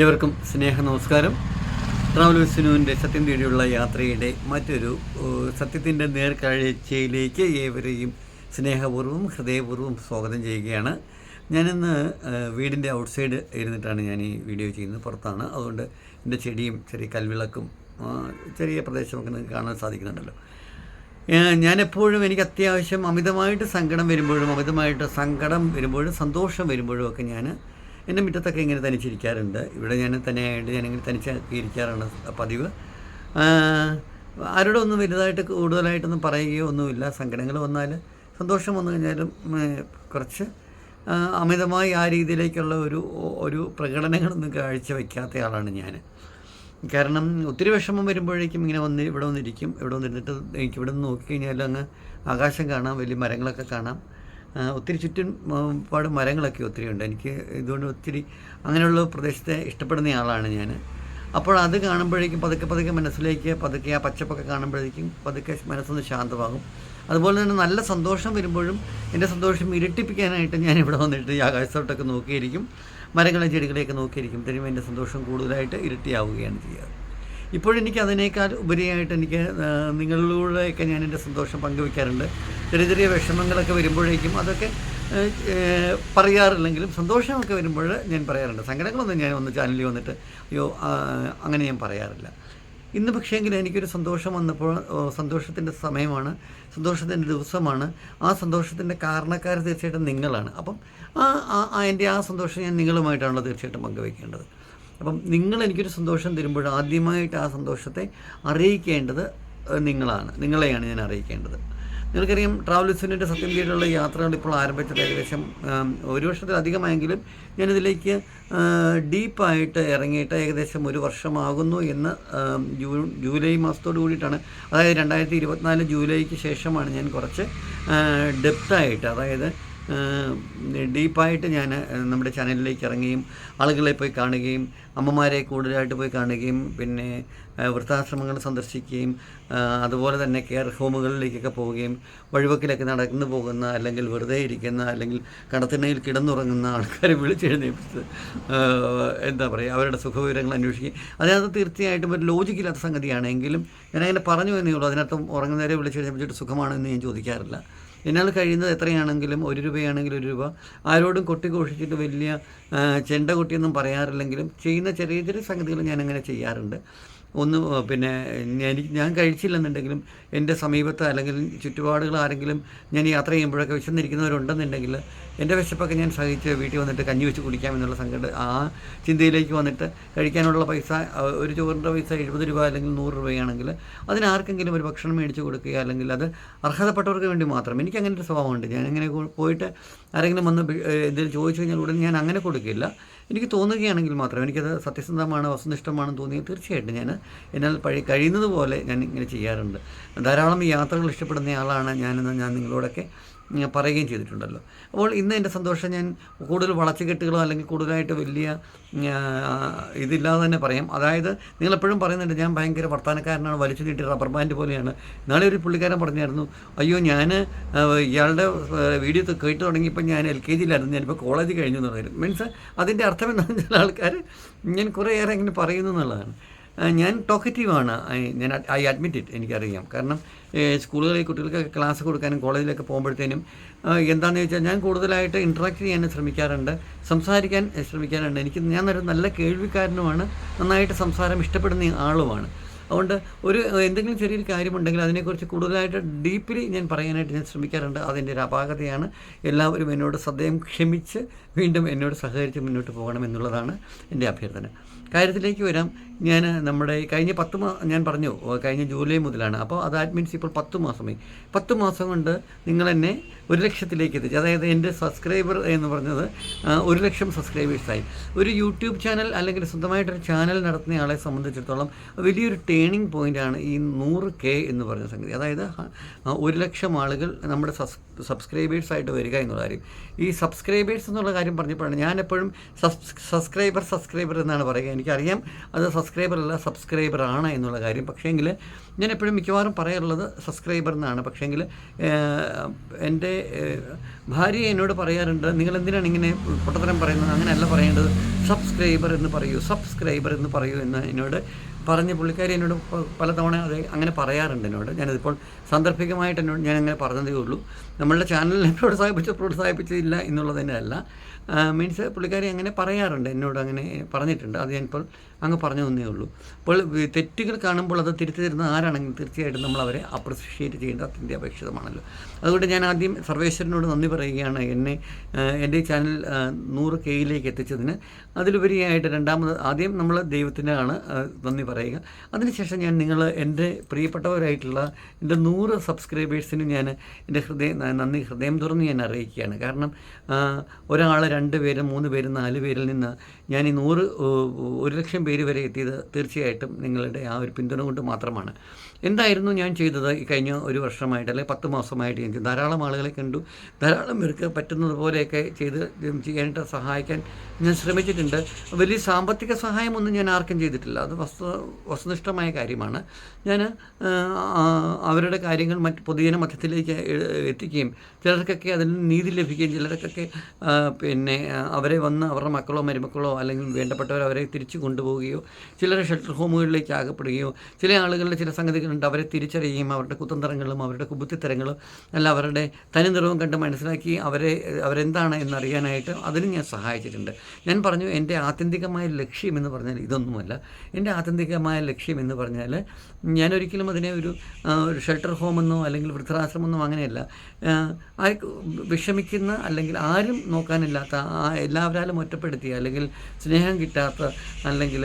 ഏവർക്കും സ്നേഹ നമസ്കാരം ട്രാവൽ വിസ്നുവിന്റെ സത്യം തേടിയുള്ള യാത്രയുടെ മറ്റൊരു സത്യത്തിന്റെ നേർക്കാഴ്ചയിലേക്ക് ഏവരെയും സ്നേഹപൂർവം ഹൃദയപൂർവം സ്വാഗതം ചെയ്യുകയാണ്. ഞാനിന്ന് വീടിന്റെ ഔട്ട്സൈഡ് ഇരുന്നിട്ടാണ് ഞാൻ ഈ വീഡിയോ ചെയ്യുന്നത് പുറത്താണ്. അതുകൊണ്ട് എന്റെ ചെടിയും ചെറിയ കൽവിളക്കും ചെറിയ പ്രദേശമൊക്കെ നിങ്ങൾക്ക് കാണാൻ സാധിക്കുന്നുണ്ടല്ലോ. ഞാനെപ്പോഴും എനിക്ക് അത്യാവശ്യം അമിതമായിട്ട് സങ്കടം വരുമ്പോഴും അമിതമായിട്ട് സങ്കടം വരുമ്പോഴും സന്തോഷം വരുമ്പോഴും ഒക്കെ ഞാൻ എന്റെ മുറ്റത്തൊക്കെ ഇങ്ങനെ തനിച്ചിരിക്കാറുണ്ട്. ഇവിടെ ഞാൻ തന്നെയായിട്ട് ഞാനിങ്ങനെ തനിച്ച് ഇരിക്കാറാണ് പതിവ് ആരോടും ഒന്നും വലുതായിട്ട് കൂടുതലായിട്ടൊന്നും പറയുകയോ ഒന്നുമില്ല. സങ്കടങ്ങൾ വന്നാൽ സന്തോഷം വന്നു കഴിഞ്ഞാലും കുറച്ച് അമിതമായി ആ രീതിയിലേക്കുള്ള ഒരു ഒരു പ്രകടനങ്ങളൊന്നും കാഴ്ചവെക്കാത്ത ആളാണ് ഞാൻ. കാരണം ഒത്തിരി വിഷമം വരുമ്പോഴേക്കും ഇങ്ങനെ വന്ന് ഇവിടെ വന്നിരിക്കും. ഇവിടെ വന്നിരുന്നിട്ട് എനിക്ക് ഇവിടെ നിന്ന് നോക്കിക്കഴിഞ്ഞാൽ അങ്ങ് ആകാശം കാണാം വലിയ മരങ്ങളൊക്കെ കാണാം. ഒത്തിരി ചുറ്റും പാട് മരങ്ങളൊക്കെ ഒത്തിരി ഉണ്ട്. എനിക്ക് ഇതുകൊണ്ട് ഒത്തിരി അങ്ങനെയുള്ള പ്രദേശത്തെ ഇഷ്ടപ്പെടുന്ന ആളാണ് ഞാൻ. അപ്പോൾ അത് കാണുമ്പോഴേക്കും പതുക്കെ പതുക്കെ മനസ്സിലേക്ക് പതുക്കെ ആ പച്ചപ്പൊക്കെ കാണുമ്പോഴേക്കും പതുക്കെ മനസ്സൊന്ന് ശാന്തമാകും. അതുപോലെ തന്നെ നല്ല സന്തോഷം വരുമ്പോഴും എന്റെ സന്തോഷം ഇരട്ടിപ്പിക്കാനായിട്ട് ഞാൻ ഇവിടെ വന്നിട്ട് ഈ ആകാശത്തോട്ടൊക്കെ നോക്കിയിരിക്കും. മരങ്ങളെ ചെടികളെയൊക്കെ നോക്കിയിരിക്കും. തരുമ്പോൾ എന്റെ സന്തോഷം കൂടുതലായിട്ട് ഇരട്ടിയാവുകയാണ് ചെയ്യാറ്. ഇപ്പോഴെനിക്ക് അതിനേക്കാൾ ഉപരിയായിട്ട് എനിക്ക് നിങ്ങളിലൂടെയൊക്കെ ഞാൻ എന്റെ സന്തോഷം പങ്കുവെക്കാറുണ്ട്. ചെറിയ ചെറിയ വിഷമങ്ങളൊക്കെ വരുമ്പോഴേക്കും അതൊക്കെ പറയാറില്ലെങ്കിലും സന്തോഷമൊക്കെ വരുമ്പോൾ ഞാൻ പറയാറുണ്ട്. സങ്കടങ്ങളൊന്നും ഞാൻ ഒന്ന് ചാനലിൽ വന്നിട്ട് അയ്യോ അങ്ങനെ ഞാൻ പറയാറില്ല. ഇന്ന് പക്ഷേങ്കിൽ എനിക്കൊരു സന്തോഷം വന്നപ്പോൾ സന്തോഷത്തിന്റെ സമയമാണ് സന്തോഷത്തിന്റെ ദിവസമാണ്. ആ സന്തോഷത്തിന്റെ കാരണക്കാർ തീർച്ചയായിട്ടും നിങ്ങളാണ്. അപ്പം ആ എന്റെ ആ സന്തോഷം ഞാൻ നിങ്ങളുമായിട്ടാണല്ലോ തീർച്ചയായിട്ടും പങ്കുവയ്ക്കേണ്ടത് അപ്പം നിങ്ങൾ എനിക്കൊരു സന്തോഷം തരുമ്പോൾ ആദ്യമായിട്ട് ആ സന്തോഷത്തെ അറിയിക്കേണ്ടത് നിങ്ങളാണ്. നിങ്ങളെയാണ് ഞാൻ അറിയിക്കേണ്ടത്. നിങ്ങൾക്കറിയാം ട്രാവൽ സത്യം കീഴിലുള്ള യാത്രകൾ ഇപ്പോൾ ആരംഭിച്ചത് ഏകദേശം ഒരു വർഷത്തിലധികമായെങ്കിലും ഞാനിതിലേക്ക് ഡീപ്പായിട്ട് ഇറങ്ങിയിട്ട് ഏകദേശം ഒരു വർഷമാകുന്നു എന്ന് ജൂൺ ജൂലൈ മാസത്തോട് കൂടിയിട്ടാണ്. അതായത് രണ്ടായിരത്തി ഇരുപത്തിനാല് ജൂലൈക്ക് ശേഷമാണ് ഞാൻ കുറച്ച് ഡെപ്തായിട്ട് അതായത് ഡീപ്പായിട്ട് ഞാൻ നമ്മുടെ ചാനലിലേക്ക് ഇറങ്ങുകയും ആളുകളെ പോയി കാണുകയും അമ്മമാരെ കൂടുതലായിട്ട് പോയി കാണുകയും പിന്നെ വൃദ്ധാശ്രമങ്ങൾ സന്ദർശിക്കുകയും അതുപോലെ തന്നെ കെയർ ഹോമുകളിലേക്കൊക്കെ പോവുകയും വഴിവക്കിലൊക്കെ നടന്നു പോകുന്ന അല്ലെങ്കിൽ വെറുതെ ഇരിക്കുന്ന അല്ലെങ്കിൽ കടത്തിണയിൽ കിടന്നുറങ്ങുന്ന ആൾക്കാരെ വിളിച്ചെഴുന്നേപ്പിച്ച് എന്താ പറയുക അവരുടെ സുഖവിവരങ്ങൾ അന്വേഷിക്കുകയും അതിനകത്ത് തീർച്ചയായിട്ടും ഒരു ലോജിക്കില്ലാത്ത സംഗതിയാണ്. എങ്കിലും ഞാനങ്ങനെ പറഞ്ഞു എന്നേ ഉള്ളൂ അതിനകത്ത് ഉറങ്ങുന്നവരെ വിളിച്ചെഴുന്നേപ്പിച്ചിട്ട് സുഖമാണെന്ന് ഞാൻ ചോദിക്കാറില്ല. എന്നാൽ കഴിയുന്നത് എത്രയാണെങ്കിലും ഒരു രൂപയാണെങ്കിലും ഒരു രൂപ. ആരോടും കൊട്ടിഘോഷിച്ചിട്ട് വലിയ ചെണ്ട കൊട്ടിയൊന്നും പറയാറില്ലെങ്കിലും ചെയ്യുന്ന ചെറിയ ചെറിയ സംഗതികൾ ഞാനങ്ങനെ ചെയ്യാറുണ്ട്. ഒന്ന് പിന്നെ ഞാൻ ഞാൻ കഴിച്ചില്ലെന്നുണ്ടെങ്കിലും എന്റെ സമീപത്ത് അല്ലെങ്കിൽ ചുറ്റുപാടുകൾ ആരെങ്കിലും ഞാൻ യാത്ര ചെയ്യുമ്പോഴൊക്കെ വിശന്നിരിക്കുന്നവരുണ്ടെന്നുണ്ടെങ്കിൽ എന്റെ വിശപ്പൊക്കെ ഞാൻ സഹിച്ച് വീട്ടിൽ വന്നിട്ട് കഞ്ഞി വെച്ച് കുടിക്കാമെന്നുള്ള സങ്കടം. ആ ചിന്തയിലേക്ക് വന്നിട്ട് കഴിക്കാനുള്ള പൈസ ഒരു ചോറിന്റെ പൈസ എഴുപത് രൂപ അല്ലെങ്കിൽ നൂറ് രൂപയാണെങ്കിൽ അതിനാർക്കെങ്കിലും ഒരു ഭക്ഷണം മേടിച്ച് കൊടുക്കുക അല്ലെങ്കിൽ അത് അർഹതപ്പെട്ടവർക്ക് വേണ്ടി മാത്രം. എനിക്ക് അങ്ങനെ ഒരു സ്വഭാവമുണ്ട്. ഞാൻ അങ്ങനെ പോയിട്ട് ആരെങ്കിലും വന്ന് എന്തെങ്കിലും ചോദിച്ചു കഴിഞ്ഞാൽ ഉടനെ ഞാൻ അങ്ങനെ കൊടുക്കില്ല. എനിക്ക് തോന്നുകയാണെങ്കിൽ മാത്രം എനിക്കത് സത്യസന്ധമാണ് വസ്തുനിഷ്ഠമാണെന്ന് തോന്നി തീർച്ചയായിട്ടും ഞാൻ എന്നാൽ പഴി കഴിയുന്നത് പോലെ ഞാൻ ഇങ്ങനെ ചെയ്യാറുണ്ട്. ധാരാളം യാത്രകൾ ഇഷ്ടപ്പെടുന്ന ആളാണ് ഞാനെന്ന് ഞാൻ നിങ്ങളോടൊക്കെ പറയുകയും ചെയ്തിട്ടുണ്ടല്ലോ. അപ്പോൾ ഇന്ന് എന്റെ സന്തോഷം ഞാൻ കൂടുതൽ വളച്ചുകെട്ടുകളോ അല്ലെങ്കിൽ കൂടുതലായിട്ട് വലിയ ഇതില്ലാതെ തന്നെ പറയാം. അതായത് നിങ്ങളെപ്പോഴും പറയുന്നുണ്ട് ഞാൻ ഭയങ്കര വർത്തമാനക്കാരനാണ് വലിച്ചു നീട്ടി റബ്ബർ ബാൻഡ് പോലെയാണ്. നാളെ ഒരു പുള്ളിക്കാരൻ പറഞ്ഞായിരുന്നു അയ്യോ ഞാൻ ഇയാളുടെ വീഡിയോ കേട്ട് തുടങ്ങിയപ്പോൾ ഞാൻ എൽ കെ ജിയിലായിരുന്നു ഞാനിപ്പോൾ കോളേജ് കഴിഞ്ഞു എന്ന് പറയുന്നത് മീൻസ് അതിന്റെ അർത്ഥം എന്താണെന്ന് വെച്ചാൽ ആൾക്കാർ ഞാൻ കുറേയേറെ ഇങ്ങനെ പറയുന്നു എന്നുള്ളതാണ്. ഞാൻ ടോക്കറ്റീവാണ്. ഞാൻ ഐ അഡ്മിറ്റ് ഇറ്റ് എനിക്കറിയാം. കാരണം സ്കൂളുകളിൽ കുട്ടികൾക്ക് ക്ലാസ് കൊടുക്കാനും കോളേജിലൊക്കെ പോകുമ്പോഴത്തേനും എന്താണെന്ന് ചോദിച്ചാൽ ഞാൻ കൂടുതലായിട്ട് ഇൻട്രാക്ട് ചെയ്യാൻ ശ്രമിക്കാറുണ്ട്. സംസാരിക്കാൻ ശ്രമിക്കാറുണ്ട്. എനിക്ക് ഞാൻ ഒരു നല്ല കേൾവിക്കാരനുമാണ്. നന്നായിട്ട് സംസാരം ഇഷ്ടപ്പെടുന്ന ആളുമാണ്. അതുകൊണ്ട് ഒരു എന്തെങ്കിലും ചെറിയൊരു കാര്യമുണ്ടെങ്കിൽ അതിനെക്കുറിച്ച് കൂടുതലായിട്ട് ഡീപ്പ്ലി ഞാൻ പറയാനായിട്ട് ഞാൻ ശ്രമിക്കാറുണ്ട്. അതിന്റെ ഒരു അപാകതയാണ്. എല്ലാവരും എന്നോട് സദ്യം ക്ഷമിച്ച് വീണ്ടും എന്നോട് സഹകരിച്ച് മുന്നോട്ട് പോകണം എന്നുള്ളതാണ് എന്റെ അഭ്യർത്ഥന. കാര്യത്തിലേക്ക് വരാം. ഞാൻ നമ്മുടെ കഴിഞ്ഞ പത്ത് മാസം ഞാൻ പറഞ്ഞു കഴിഞ്ഞ ജൂലൈ മുതലാണ്. അപ്പോൾ അത് ദാറ്റ് മീൻസ് ഇപ്പോൾ പത്ത് മാസമായി. പത്ത് മാസം കൊണ്ട് നിങ്ങൾ എന്നെ ഒരു ലക്ഷത്തിലേക്ക് എത്തിച്ചു. അതായത് എന്റെ സബ്സ്ക്രൈബർ എന്ന് പറഞ്ഞത് ഒരു ലക്ഷം സബ്സ്ക്രൈബേഴ്സായി ഒരു യൂട്യൂബ് ചാനൽ അല്ലെങ്കിൽ സ്വന്തമായിട്ടൊരു ചാനൽ നടത്തുന്ന ആളെ സംബന്ധിച്ചിടത്തോളം വലിയൊരു ടേണിംഗ് പോയിന്റാണ് ഈ നൂറ് കെ എന്ന് പറഞ്ഞ സംഗതി. അതായത് ഒരു ലക്ഷം ആളുകൾ നമ്മുടെ സബ്സ് സബ്സ്ക്രൈബേഴ്സ് ആയിട്ട് വരിക എന്നുള്ള കാര്യം. ഈ സബ്സ്ക്രൈബേഴ്സ് എന്നുള്ള കാര്യം പറഞ്ഞപ്പോഴാണ് ഞാൻ എപ്പോഴും സബ്സ്ക്രൈബർ സബ്സ്ക്രൈബർ എന്നാണ് പറയുക. എനിക്കറിയാം അത് സബ്സ്ക്രൈബർ അല്ല സബ്സ്ക്രൈബർ ആണ് എന്നുള്ള കാര്യം. പക്ഷേങ്കിൽ ഞാൻ എപ്പോഴും മിക്കവാറും പറയാറുള്ളത് സബ്സ്ക്രൈബർ എന്നാണ്. പക്ഷേങ്കിൽ എന്റെ ഭാര്യ എന്നോട് പറയാറുണ്ട് നിങ്ങൾ എന്തിനാണ് ഇങ്ങനെ പൊട്ടത്തരം പറയുന്നത്? അങ്ങനെയല്ല പറയേണ്ടത്. സബ്സ്ക്രൈബർ എന്ന് പറയൂ സബ്സ്ക്രൈബർ എന്ന് പറയൂ എന്ന് എന്നോട് പറഞ്ഞ് പുള്ളിക്കാരി എന്നോട് പലതവണ അത് അങ്ങനെ പറയാറുണ്ട് എന്നോട്. ഞാനിതിപ്പോൾ സാന്ദർഭികമായിട്ട് എന്നോട് ഞാൻ അങ്ങനെ പറഞ്ഞതേ ഉള്ളൂ. നമ്മളുടെ ചാനലിനെ പ്രോത്സാഹിപ്പിച്ച് പ്രോത്സാഹിപ്പിച്ചില്ല എന്നുള്ളത് തന്നെയല്ല മീൻസ് പുള്ളിക്കാരി അങ്ങനെ പറയാറുണ്ട് എന്നോട് അങ്ങനെ പറഞ്ഞിട്ടുണ്ട്. അത് ഞാനിപ്പോൾ അങ്ങ് പറഞ്ഞു തന്നേ ഉള്ളൂ. അപ്പോൾ തെറ്റുകൾ കാണുമ്പോൾ അത് തിരുത്തി തരുന്ന ആരാണെങ്കിലും തീർച്ചയായിട്ടും നമ്മൾ അവരെ അപ്രിഷിയേറ്റ് ചെയ്യേണ്ടത് അത്യന്താപേക്ഷിതമാണല്ലോ അതുകൊണ്ട് ഞാൻ ആദ്യം സർവേശ്വരനോട് നന്ദി പറയുകയാണ്. എന്നെ എന്റെ ചാനൽ നൂറ് കെയിലേക്ക് എത്തിച്ചതിന് അതിലുപരിയായിട്ട് രണ്ടാമത് ആദ്യം നമ്മൾ ദൈവത്തിനാണ് നന്ദി പറയുക. അതിനുശേഷം ഞാൻ നിങ്ങൾ എന്റെ പ്രിയപ്പെട്ടവരായിട്ടുള്ള എന്റെ നൂറ് സബ്സ്ക്രൈബേഴ്സിന് ഞാൻ എന്റെ ഹൃദയം നന്ദി ഹൃദയം തുറന്ന് ഞാൻ അറിയിക്കുകയാണ്. കാരണം ഒരാൾ രണ്ട് പേരും മൂന്ന് പേരും നാല് പേരിൽ നിന്ന് ഞാൻ ഈ നൂറ് ഒരു ലക്ഷം പേര് വരെ എത്തിയത് തീർച്ചയായിട്ടും നിങ്ങളുടെ ആ ഒരു പിന്തുണ കൊണ്ട് മാത്രമാണ്. എന്തായിരുന്നു ഞാൻ ചെയ്തത് ഈ കഴിഞ്ഞ ഒരു വർഷമായിട്ട് അല്ലെങ്കിൽ പത്ത് മാസമായിട്ട് ഞാൻ. ധാരാളം ആളുകളെ കണ്ടു. ധാരാളം പേർക്ക് പറ്റുന്നത് പോലെയൊക്കെ ചെയ്ത് ചെയ്യാനായിട്ട് സഹായിക്കാൻ ഞാൻ ശ്രമിച്ചിട്ടുണ്ട്. വലിയ സാമ്പത്തിക സഹായമൊന്നും ഞാൻ ആർക്കും ചെയ്തിട്ടില്ല. അത് വസ്തു വസ്തുനിഷ്ഠമായ കാര്യമാണ്. ഞാൻ അവരുടെ കാര്യങ്ങൾ മറ്റ് പൊതുജന മധ്യത്തിലേക്ക് എത്തിക്കുകയും ചിലർക്കൊക്കെ അതിൽ നീതി ലഭിക്കുകയും ചിലർക്കൊക്കെ പിന്നെ അവരെ വന്ന് അവരുടെ മക്കളോ മരുമക്കളോ അല്ലെങ്കിൽ വേണ്ടപ്പെട്ടവർ അവരെ തിരിച്ചു കൊണ്ടുപോവുകയോ ചിലർ ഷെൽട്ടർ ഹോമുകളിലേക്ക് ആകപ്പെടുകയോ ചില ആളുകളുടെ ചില സംഗതികളുണ്ട്. അവരെ തിരിച്ചറിയുകയും അവരുടെ കുത്തന്തരങ്ങളും അവരുടെ കുബുത്തിത്തരങ്ങളും അല്ല അവരുടെ തനി നിറവും കണ്ട് മനസ്സിലാക്കി അവരെ അവരെന്താണ് എന്നറിയാനായിട്ട് അതിനും ഞാൻ സഹായിച്ചിട്ടുണ്ട്. ഞാൻ പറഞ്ഞു എന്റെ ആത്യന്തികമായ ലക്ഷ്യം എന്ന് പറഞ്ഞാൽ ഇതൊന്നുമല്ല. എന്റെ ആത്യന്തികമായ ലക്ഷ്യം എന്ന് പറഞ്ഞാൽ ഞാനൊരിക്കലും അതിനെ ഒരു ഷെൽട്ടർ ഹോമെന്നോ അല്ലെങ്കിൽ വൃദ്ധാശ്രമെന്നോ അങ്ങനെയല്ല. വിഷമിക്കുന്ന അല്ലെങ്കിൽ ആരും നോക്കാനില്ലാത്ത എല്ലാവരാലും ഒറ്റപ്പെടുത്തിയ അല്ലെങ്കിൽ സ്നേഹം കിട്ടാത്ത അല്ലെങ്കിൽ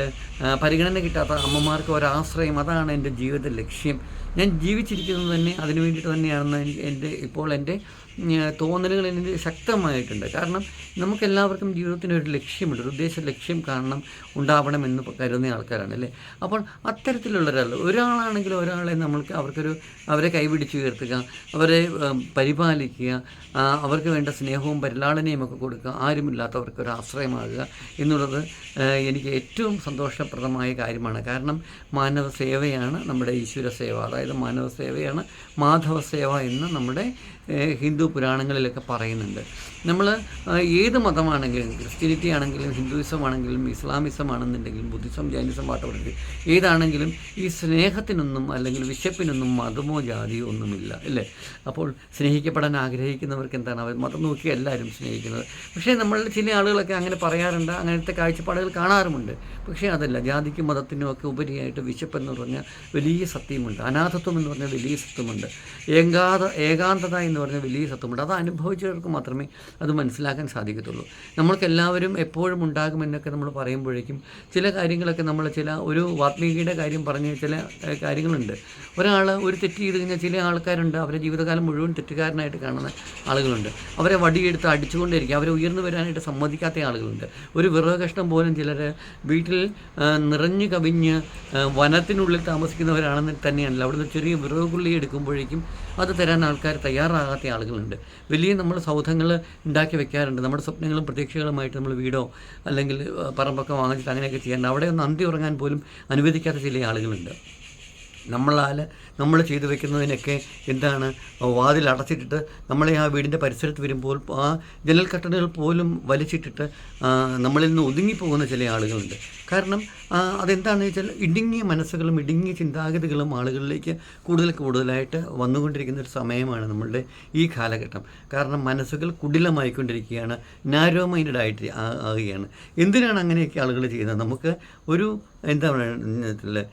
പരിഗണന കിട്ടാത്ത അമ്മമാർക്ക് ഒരാശ്രയം അതാണ് എന്റെ ജീവിത ലക്ഷ്യം. ഞാൻ ജീവിച്ചിരിക്കുന്നത് തന്നെ അതിനു വേണ്ടിയിട്ട് തന്നെയാണെന്ന് എന്റെ ഇപ്പോൾ എന്റെ തോന്നലുകൾ എനിക്ക് ശക്തമായിട്ടുണ്ട്. കാരണം നമുക്കെല്ലാവർക്കും ജീവിതത്തിന് ഒരു ലക്ഷ്യമുണ്ട് ഒരു ഉദ്ദേശ ലക്ഷ്യം കാണണം ഉണ്ടാവണമെന്ന് കരുതുന്ന ആൾക്കാരാണ് അല്ലേ? അപ്പോൾ അത്തരത്തിലുള്ള ഒരാൾ ഒരാളാണെങ്കിൽ ഒരാളെ നമ്മൾക്ക് അവർക്കൊരു അവരെ കൈപിടിച്ച് ഉയർത്തുക അവരെ പരിപാലിക്കുക അവർക്ക് വേണ്ട സ്നേഹവും പരിലാളനയും ഒക്കെ കൊടുക്കുക ആരുമില്ലാത്തവർക്ക് ഒരു ആശ്രയമാകുക എന്നുള്ളത് എനിക്ക് ഏറ്റവും സന്തോഷപ്രദമായ കാര്യമാണ്. കാരണം മാനവ സേവയാണ് നമ്മുടെ ഈശ്വര സേവ. അതായത് മാനവ സേവയാണ് മാധവ സേവ എന്ന് നമ്മുടെ ഹിന്ദു പുരാണങ്ങളിലൊക്കെ പറയുന്നുണ്ട്. നമ്മൾ ഏത് മതമാണെങ്കിലും ക്രിസ്ത്യാനിറ്റി ആണെങ്കിലും ഹിന്ദുയിസം ആണെങ്കിലും ഇസ്ലാമിസം ആണെന്നുണ്ടെങ്കിലും ബുദ്ധിസം ജൈനിസം വാട്ടവർക്ക് ഏതാണെങ്കിലും ഈ സ്നേഹത്തിനൊന്നും അല്ലെങ്കിൽ വിശപ്പിനൊന്നും മതമോ ജാതിയോ ഒന്നുമില്ല അല്ലേ? അപ്പോൾ സ്നേഹിക്കപ്പെടാൻ ആഗ്രഹിക്കുന്നവർക്ക് എന്താണ്? അവർ മതം നോക്കി എല്ലാവരും സ്നേഹിക്കുന്നത്. പക്ഷേ നമ്മളിൽ ചില ആളുകളൊക്കെ അങ്ങനെ പറയാറുണ്ട് അങ്ങനത്തെ കാഴ്ചപ്പാടുകൾ കാണാറുമുണ്ട്. പക്ഷേ അതല്ല ജാതിക്കും മതത്തിനും ഒക്കെ ഉപരിയായിട്ട് വിശപ്പ് എന്ന് പറഞ്ഞ വലിയ സത്യമുണ്ട് അനാഥത്വം എന്ന് പറഞ്ഞ വലിയ സത്യമുണ്ട്. ഏകാത ഏകാന്തത എന്ന് പറഞ്ഞ വലിയ സത്യമുണ്ട് അത് അനുഭവിച്ചവർക്ക് മാത്രമേ അത് മനസ്സിലാക്കാൻ സാധിക്കത്തുള്ളൂ. നമ്മൾക്ക് എല്ലാവരും എപ്പോഴും ഉണ്ടാകുമെന്നൊക്കെ നമ്മൾ പറയുമ്പോഴേക്കും ചില കാര്യങ്ങളൊക്കെ നമ്മൾ ചില ഒരു വാത്മീകിയുടെ കാര്യം പറഞ്ഞ ചില കാര്യങ്ങളുണ്ട്. ഒരാൾ ഒരു തെറ്റ് ചെയ്ത് കഴിഞ്ഞാൽ ചില ആൾക്കാരുണ്ട്. അവരെ ജീവിതകാലം മുഴുവൻ തെറ്റുകാരനായിട്ട് കാണുന്ന ആളുകളുണ്ട്. അവരെ വടിയെടുത്ത് അടിച്ചുകൊണ്ടിരിക്കുക അവരെ ഉയർന്നു വരാനായിട്ട് സമ്മതിക്കാത്ത ആളുകളുണ്ട്. ഒരു വിറക് കഷ്ണം പോലും ചിലർ വീട്ടിൽ നിറഞ്ഞു കവിഞ്ഞ് വനത്തിനുള്ളിൽ താമസിക്കുന്നവരാണെന്ന് തന്നെയാണല്ലോ. അവിടുന്ന് ചെറിയ വിറവ് പുള്ളി എടുക്കുമ്പോഴേക്കും അത് തരാൻ ആൾക്കാർ തയ്യാറാകാത്ത ആളുകളുണ്ട്. വലിയ നമ്മൾ സൗധങ്ങൾ ഉണ്ടാക്കി വെക്കാറുണ്ട്. നമ്മുടെ സ്വപ്നങ്ങളും പ്രതീക്ഷകളുമായിട്ട് നമ്മൾ വീടോ അല്ലെങ്കിൽ പറമ്പൊക്കെ വാങ്ങിച്ചിട്ട് അങ്ങനെയൊക്കെ ചെയ്യാറുണ്ട്. അവിടെ ഒന്ന് അന്തി ഉറങ്ങാൻ പോലും അനുവദിക്കാത്ത ചില ആളുകളുണ്ട്. നമ്മളാൽ നമ്മൾ ചെയ്തു വെക്കുന്നതിനൊക്കെ എന്താണ് വാതിൽ അടച്ചിട്ടിട്ട് നമ്മളെ ആ വീടിന്റെ പരിസരത്ത് വരുമ്പോൾ ആ ജനൽ പോലും വലിച്ചിട്ടിട്ട് നമ്മളിൽ നിന്ന് ഒതുങ്ങിപ്പോകുന്ന ചില ആളുകളുണ്ട്. കാരണം അതെന്താണെന്ന് വെച്ചാൽ ഇടുങ്ങിയ മനസ്സുകളും ഇടുങ്ങിയ ചിന്താഗതികളും ആളുകളിലേക്ക് കൂടുതൽ കൂടുതലായിട്ട് വന്നുകൊണ്ടിരിക്കുന്ന ഒരു സമയമാണ് നമ്മളുടെ ഈ കാലഘട്ടം. കാരണം മനസ്സുകൾ കുടിലമായിക്കൊണ്ടിരിക്കുകയാണ് നാരോ മൈൻഡഡ് ആയിട്ട് ആകുകയാണ്. എന്തിനാണ് അങ്ങനെയൊക്കെ ആളുകൾ ചെയ്യുന്നത്? നമുക്ക് ഒരു എന്താ പറയുക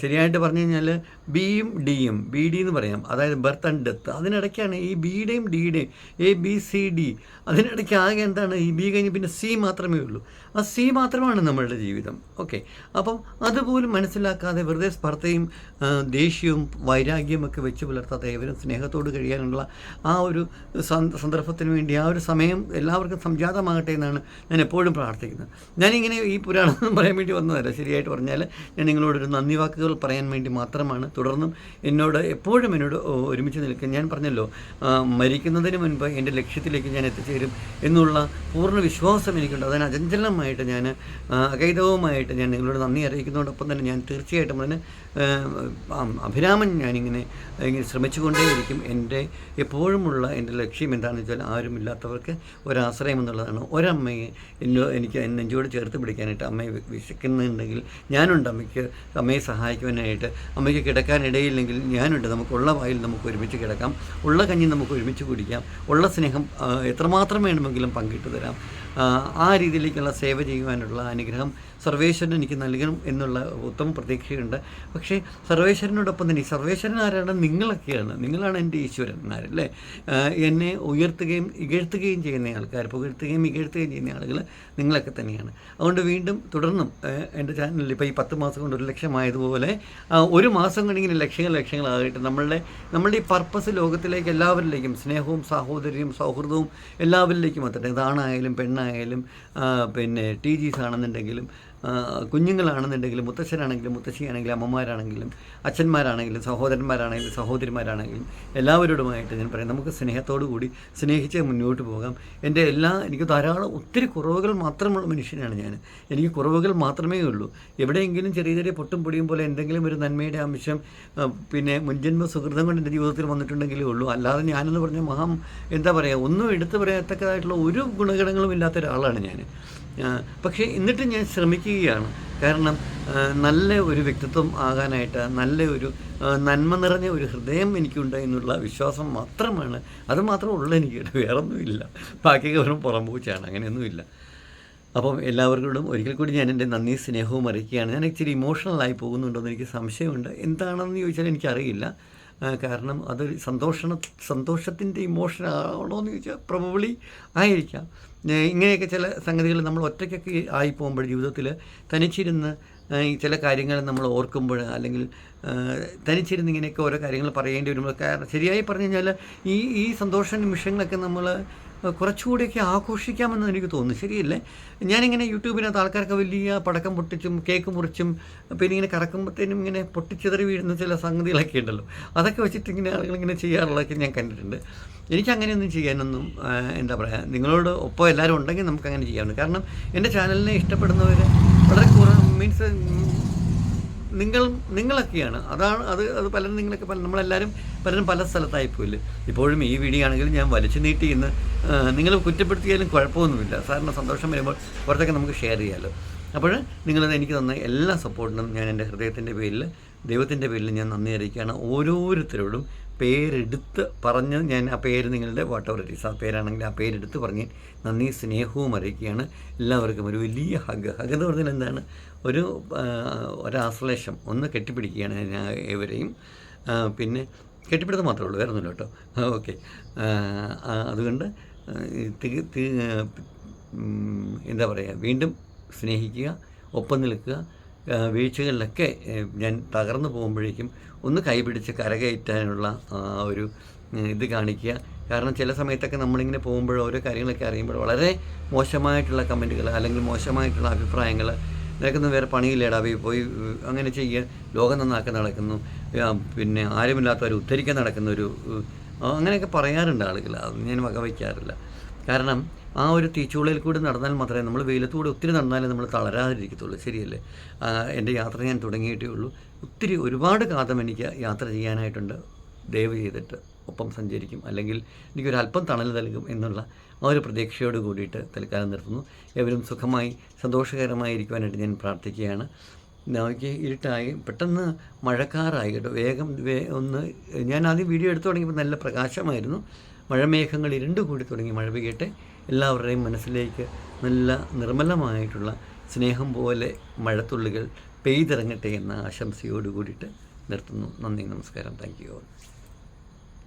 ശരിയായിട്ട് പറഞ്ഞു കഴിഞ്ഞാൽ ബിയും ഡിയും ബി ഡി എന്ന് പറയാം. അതായത് ബർത്ത് ആൻഡ് ഡെത്ത് അതിനിടയ്ക്കാണ് ഈ ബിയുടെയും ഡിയുടെയും എ ബി സി ഡി അതിനിടയ്ക്ക് ആകെ എന്താണ്? ഈ ബി കഴിഞ്ഞ് പിന്നെ സി മാത്രമേ ഉള്ളൂ. ആ സി മാത്രമാണ് നമ്മളുടെ ജീവിതം. ഓക്കെ അപ്പം അതുപോലും മനസ്സിലാക്കാതെ വെറുതെ സ്പർദ്ധയും ദേഷ്യവും വൈരാഗ്യവും ഒക്കെ വെച്ച് പുലർത്താത്ത ഏവരും സ്നേഹത്തോട് കഴിയാനുള്ള ആ ഒരു സന്ദർഭത്തിന് വേണ്ടി ആ ഒരു സമയം എല്ലാവർക്കും സംജാതമാകട്ടെ എന്നാണ് ഞാൻ എപ്പോഴും പ്രാർത്ഥിക്കുന്നത്. ഞാനിങ്ങനെ ഈ പുരാണം പറയാൻ വേണ്ടി വന്നതല്ല. ശരിയായിട്ട് പറഞ്ഞാൽ ഞാൻ നിങ്ങളോടൊരു നന്ദി വാക്കുകൾ പറയാൻ വേണ്ടി മാത്രമാണ്. തുടർന്നും എന്നോട് എപ്പോഴും എന്നോട് ഒരുമിച്ച് നിൽക്കും. ഞാൻ പറഞ്ഞല്ലോ മരിക്കുന്നതിന് മുൻപ് എന്റെ ലക്ഷ്യത്തിലേക്ക് ഞാൻ എത്തിച്ചേരും എന്നുള്ള പൂർണ വിശ്വാസം എനിക്കുണ്ട്. അതിന് അചഞ്ചലമായിട്ട് ഞാൻ അകൈതവുമായിട്ട് ഞാൻ നിങ്ങളോട് നന്ദി അറിയിക്കുന്നതോടൊപ്പം തന്നെ ഞാൻ തീർച്ചയായിട്ടും അതിന് അഭിരാമൻ ഞാനിങ്ങനെ ഇങ്ങനെ ശ്രമിച്ചുകൊണ്ടേയിരിക്കും. എന്റെ എപ്പോഴുമുള്ള എന്റെ ലക്ഷ്യം എന്താണെന്ന് വെച്ചാൽ ആരുമില്ലാത്തവർക്ക് ഒരാശ്രയം എന്നുള്ളതാണ്. ഒരമ്മയെ എന്നോ എനിക്ക് നെഞ്ചോട് ചേർത്ത് പിടിക്കാനായിട്ട് അമ്മയെ വിശക്കുന്നുണ്ടെങ്കിൽ ഞാനുണ്ട് അമ്മയ്ക്ക്. അമ്മയെ സഹായിക്കുവാനായിട്ട് അമ്മയ്ക്ക് കിടക്കാനിടയില്ലെങ്കിൽ ഞാനുണ്ട്. നമുക്കുള്ള വായിൽ നമുക്ക് ഒരുമിച്ച് കിടക്കാം. ഉള്ള കഞ്ഞി നമുക്ക് ഒരുമിച്ച് കുടിക്കാം. ഉള്ള സ്നേഹം എത്രമാത്രം വേണമെങ്കിലും പങ്കിട്ട് തരാം. ആ രീതിയിലേക്കുള്ള സേവ ചെയ്യുവാനുള്ള അനുഗ്രഹം സർവേശ്വരൻ എനിക്ക് നൽകണം എന്നുള്ള ഉത്തമ പ്രതീക്ഷയുണ്ട്. പക്ഷേ സർവേശ്വരനോടൊപ്പം തന്നെ സർവേശ്വരൻ ആരാണ്? നിങ്ങളൊക്കെയാണ്. നിങ്ങളാണ് എന്റെ ഈശ്വരന്മാരല്ലേ എന്നെ ഉയർത്തുകയും ഇകഴ്ത്തുകയും ചെയ്യുന്ന ആൾക്കാർ പുകഴ്ത്തുകയും ഇകഴ്ത്തുകയും ചെയ്യുന്ന ആളുകൾ നിങ്ങളൊക്കെ തന്നെയാണ്. അതുകൊണ്ട് വീണ്ടും തുടർന്നും എന്റെ ചാനലിൽ ഇപ്പോൾ ഈ പത്ത് മാസം കൊണ്ട് ഒരു ലക്ഷമായതുപോലെ ഒരു മാസം കൊണ്ട് ഇങ്ങനെ ലക്ഷങ്ങൾ ലക്ഷങ്ങളായിട്ട് നമ്മളുടെ നമ്മളുടെ ഈ പർപ്പസ് ലോകത്തിലേക്ക് എല്ലാവരിലേക്കും സ്നേഹവും സാഹോദര്യവും സൗഹൃദവും എല്ലാവരിലേക്കും എത്തട്ടെ. ഇതാണായാലും പെണ്ണായാലും പിന്നെ ടി ജീസ് ആണെന്നുണ്ടെങ്കിലും കുഞ്ഞുങ്ങളാണെന്നുണ്ടെങ്കിലും മുത്തശ്ശനാണെങ്കിലും മുത്തശ്ശിയാണെങ്കിലും അമ്മമാരാണെങ്കിലും അച്ഛന്മാരാണെങ്കിലും സഹോദരന്മാരാണെങ്കിലും സഹോദരിമാരാണെങ്കിലും എല്ലാവരോടുമായിട്ട് ഞാൻ പറയാം. നമുക്ക് സ്നേഹത്തോടു കൂടി സ്നേഹിച്ച് മുന്നോട്ട് പോകാം. എന്റെ എല്ലാ എനിക്ക് ധാരാളം ഒത്തിരി കുറവുകൾ മാത്രമുള്ള മനുഷ്യനാണ് ഞാൻ. എനിക്ക് കുറവുകൾ മാത്രമേ ഉള്ളൂ. എവിടെയെങ്കിലും ചെറിയ ചെറിയ പൊട്ടും പൊടിയും പോലെ എന്തെങ്കിലും ഒരു നന്മയുടെ അംശം പിന്നെ മുൻജന്മ സുഹൃതം കൊണ്ട് എന്റെ ജീവിതത്തിൽ വന്നിട്ടുണ്ടെങ്കിലേ ഉള്ളൂ. അല്ലാതെ ഞാനെന്ന് പറഞ്ഞാൽ മഹാം എന്താ പറയുക ഒന്നും എടുത്തു പറയത്തക്കതായിട്ടുള്ള ഒരു ഗുണഗണങ്ങളും ഇല്ലാത്ത ഒരാളാണ് ഞാൻ. പക്ഷേ എന്നിട്ട് ഞാൻ ശ്രമിക്കുകയാണ്. കാരണം നല്ല ഒരു വ്യക്തിത്വം ആകാനായിട്ട് നല്ല ഒരു നന്മ നിറഞ്ഞ ഒരു ഹൃദയം എനിക്കുണ്ട് എന്നുള്ള വിശ്വാസം മാത്രമാണ്. അത് മാത്രമേ ഉള്ളൂ എനിക്ക്. വേറൊന്നുമില്ല. ബാക്കിയൊക്കെ വെറും പുറംപൂച്ചാണ് അങ്ങനെയൊന്നുമില്ല. അപ്പം എല്ലാവർക്കും ഒരിക്കൽ കൂടി ഞാൻ എന്റെ നന്ദി സ്നേഹവും അറിയിക്കുകയാണ്. ഞാൻ ഇച്ചിരി ഇമോഷണലായി പോകുന്നുണ്ടോ എന്ന് എനിക്ക് സംശയമുണ്ട്. എന്താണെന്ന് ചോദിച്ചാൽ എനിക്കറിയില്ല. കാരണം അത് സന്തോഷണ സന്തോഷത്തിന്റെ ഇമോഷൻ ആണോ എന്ന് ചോദിച്ചാൽ പ്രൊബബ്ലി ആയിരിക്കാം ഇങ്ങനെയൊക്കെ ചില സംഗതികൾ നമ്മൾ ഒറ്റയ്ക്കൊക്കെ ആയി പോകുമ്പോൾ ജീവിതത്തിൽ തനിച്ചിരുന്ന് ഈ ചില കാര്യങ്ങൾ നമ്മൾ ഓർക്കുമ്പോൾ അല്ലെങ്കിൽ തനിച്ചിരുന്ന് ഇങ്ങനെയൊക്കെ ഓരോ കാര്യങ്ങൾ പറയേണ്ടി വരുമ്പോൾ കാരണം ശരിയായി പറഞ്ഞു കഴിഞ്ഞാൽ ഈ ഈ സന്തോഷ നിമിഷങ്ങളൊക്കെ നമ്മൾ കുറച്ചുകൂടിയൊക്കെ ആഘോഷിക്കാമെന്ന് എനിക്ക് തോന്നുന്നു. ശരിയല്ലേ? ഞാനിങ്ങനെ യൂട്യൂബിനകത്ത് ആൾക്കാരൊക്കെ വലിയ പടക്കം പൊട്ടിച്ചും കേക്ക് മുറിച്ചും പിന്നെ ഇങ്ങനെ കറക്കുമ്പോഴത്തേനും ഇങ്ങനെ പൊട്ടിച്ചെതറി വീഴുന്ന ചില സംഗതികളൊക്കെ ഉണ്ടല്ലോ. അതൊക്കെ വെച്ചിട്ട് ഇങ്ങനെ ആളുകളിങ്ങനെ ചെയ്യാറുള്ളതൊക്കെ ഞാൻ കണ്ടിട്ടുണ്ട്. എനിക്ക് അങ്ങനെയൊന്നും ചെയ്യാനൊന്നും എന്താ പറയുക നിങ്ങളോട് ഒപ്പം എല്ലാവരും ഉണ്ടെങ്കിൽ നമുക്ക് അങ്ങനെ കാരണം എന്റെ ചാനലിനെ ഇഷ്ടപ്പെടുന്നവർ വളരെ കുറ മീൻസ് നിങ്ങൾ നിങ്ങളൊക്കെയാണ്. അതാണ് അത് അത് പലരും നിങ്ങളൊക്കെ പല നമ്മളെല്ലാവരും പലരും പല സ്ഥലത്തായി പോയില്ലേ ഇപ്പോഴും ഈ വീഡിയോ ആണെങ്കിലും ഞാൻ വലിച്ചു നീട്ടി ഇന്ന് നിങ്ങൾ കുറ്റപ്പെടുത്തിയാലും കുഴപ്പമൊന്നുമില്ല. സാറിന് സന്തോഷം വരുമ്പോൾ കുറച്ചൊക്കെ നമുക്ക് ഷെയർ ചെയ്യാമല്ലോ അപ്പോൾ നിങ്ങളത് എനിക്ക് തന്ന എല്ലാ സപ്പോർട്ടിനും ഞാൻ എന്റെ ഹൃദയത്തിന്റെ പേരിൽ ദൈവത്തിന്റെ പേരിൽ ഞാൻ നന്ദി അറിയിക്കുകയാണ്. ഓരോരുത്തരോടും പേരെടുത്ത് പറഞ്ഞ് ഞാൻ ആ പേര് നിങ്ങളുടെ വാട്ട് എവർ ഇറ്റ് ആ പേരാണെങ്കിൽ ആ പേരെടുത്ത് പറഞ്ഞ് നന്ദി സ്നേഹവും അറിയിക്കുകയാണ്. എല്ലാവർക്കും ഒരു വലിയ ഹഗ്. ഹഗ് എന്ന് പറഞ്ഞാൽ എന്താണ്? ഒരു ഒരാശ്ലേഷം. ഒന്ന് കെട്ടിപ്പിടിക്കുകയാണ് ഞാൻ ഏവരെയും. പിന്നെ കെട്ടിപ്പിടുത്തം മാത്രമേ ഉള്ളൂ. വേറെ ഒന്നുമില്ല കേട്ടോ ഓക്കെ. അതുകൊണ്ട് എന്താ പറയുക? വീണ്ടും സ്നേഹിക്കുക ഒപ്പം നിൽക്കുക. വീഴ്ചകളിലൊക്കെ ഞാൻ തകർന്നു പോകുമ്പോഴേക്കും ഒന്ന് കൈപിടിച്ച് കരകയറ്റാനുള്ള ഒരു ഇത് കാണിക്കുക. കാരണം ചില സമയത്തൊക്കെ നമ്മളിങ്ങനെ പോകുമ്പോൾ ഓരോ കാര്യങ്ങളൊക്കെ അറിയുമ്പോൾ വളരെ മോശമായിട്ടുള്ള കമന്റുകൾ അല്ലെങ്കിൽ മോശമായിട്ടുള്ള അഭിപ്രായങ്ങൾ നിനക്കൊന്നും വേറെ പണിയില്ലേടാ പോയി പോയി അങ്ങനെ ചെയ്യുക. ലോകം നന്നാക്കാൻ നടക്കുന്നു. പിന്നെ ആരുമില്ലാത്തവർ ഉദ്ധരിക്കാൻ നടക്കുന്ന ഒരു അങ്ങനെയൊക്കെ പറയാറുണ്ട് ആളുകൾ. അത് ഞാൻ വകവയ്ക്കാറില്ല. കാരണം ആ ഒരു തീച്ചുളയിൽ കൂടി നടന്നാൽ മാത്രമേ നമ്മൾ വെയിലത്തൂടെ ഒത്തിരി നടന്നാലേ നമ്മൾ തളരാതിരിക്കത്തുള്ളൂ. ശരിയല്ലേ? എന്റെ യാത്ര ഞാൻ തുടങ്ങിയിട്ടേ ഉള്ളൂ. ഒത്തിരി ഒരുപാട് കാതം എനിക്ക് യാത്ര ചെയ്യാനായിട്ടുണ്ട്. ദയവ് ചെയ്തിട്ട് ഒപ്പം സഞ്ചരിക്കും. അല്ലെങ്കിൽ എനിക്കൊരല്പം തണൽ നൽകും എന്നുള്ള ആ ഒരു പ്രതീക്ഷയോട് കൂടിയിട്ട് തൽക്കാലം നിർത്തുന്നു. എവരും സുഖമായി സന്തോഷകരമായി ഇരിക്കുവാനായിട്ട് ഞാൻ പ്രാർത്ഥിക്കുകയാണ്. നോക്കി ഇരുട്ടായി പെട്ടെന്ന് മഴക്കാറായി കേട്ടോ വേഗം വേ ഒന്ന് ഞാൻ ആദ്യം വീഡിയോ എടുത്തു തുടങ്ങിയപ്പോൾ നല്ല പ്രകാശമായിരുന്നു. മഴമേഘങ്ങൾ ഇരുണ്ട് കൂടി തുടങ്ങി. മഴ പെയ്യട്ടെ. എല്ലാവരുടെയും മനസ്സിലേക്ക് നല്ല നിർമ്മലമായിട്ടുള്ള സ്നേഹം പോലെ മഴത്തുള്ളികൾ പെയ്തിറങ്ങട്ടെ എന്ന ആശംസയോട് കൂടിയിട്ട് നിർത്തുന്നു. നന്ദി നമസ്കാരം. Thank you